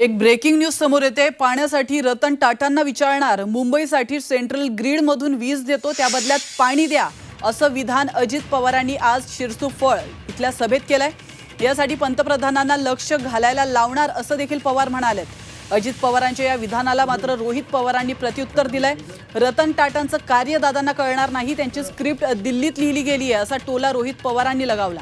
एक breaking news समोर येते. पाण्यासाठी रतन टाटांना विचारणार. मुंबईसाठी सेंट्रल ग्रीडमधून वीज देतो त्या बदल्यात पाणी द्या असं विधान अजित पवारांनी आज शिरसू फळ इथल्या सभेत केलंय. यासाठी पंतप्रधानांना लक्ष घालायला लावणार असं देखील पवार म्हणालेत. अजित पवारांच्या या विधानाला मात्र रोहित पवारांनी प्रत्युत्तर दिलंय. रतन टाटांचं कार्य दादांना कळणार नाही त्यांची स्क्रिप्ट दिल्लीत लिहिली गेली आहे असा टोला रोहित पवारांनी लगावला.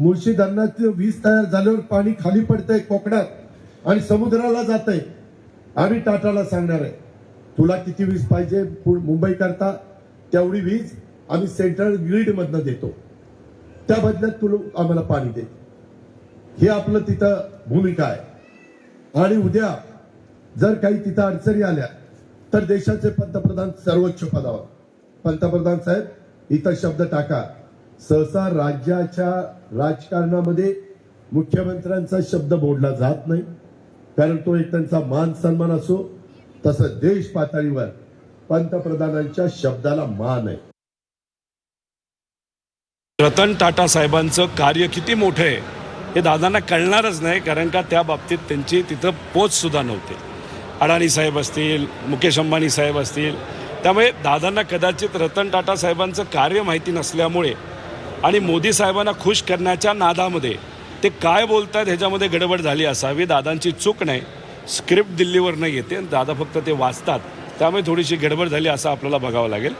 मुळशी धरणाचं वीज तयार झाल्यावर पाणी खाली पडतंय कोकणात आणि समुद्राला जातंय. आम्ही टाटाला सांगणार आहे. तुला किती वीज पाहिजे मुंबई करता तेवढी वीज आम्ही सेंट्रल ग्रीड मधनं देतो. त्या बदल्यात तुला आम्हाला पाणी दे. हे आपलं तिथं भूमिका आहे. आणि उद्या जर काही तिथं अडचणी आल्या तर देशाचे पंतप्रधान सर्वोच्च पदावर. पंतप्रधान साहेब इथं शब्द टाका. सहसा राज्याच्या राजकारणामध्ये मुख्यमंत्र्यांचा शब्द बोलला जात नाही. कारण तो एक त्यांचा मान सन्मान असो तसं देश पातळीवर पंतप्रधानांच्या शब्दाला मान आहे. रतन टाटा साहेबांचं कार्य किती मोठं आहे हे दादांना कळणारच नाही कारण का त्या बाबतीत त्यांची तिथं पोच सुद्धा नव्हती. अडाणी साहेब असतील मुकेश अंबानी साहेब असतील त्यामुळे दादांना कदाचित रतन टाटा साहेबांचं कार्य माहिती नसल्यामुळे आणि मोदी साहेबांना खुश करण्याच्या नादामध्ये ते काय बोलतात ह्याच्यामध्ये गडबड झाली असावी दादांची चूक नाही स्क्रिप्ट दिल्लीवरनं येते दादा फक्त ते वाचतात त्यामुळे थोडीशी गडबड झाली असं आपल्याला बघावं लागेल.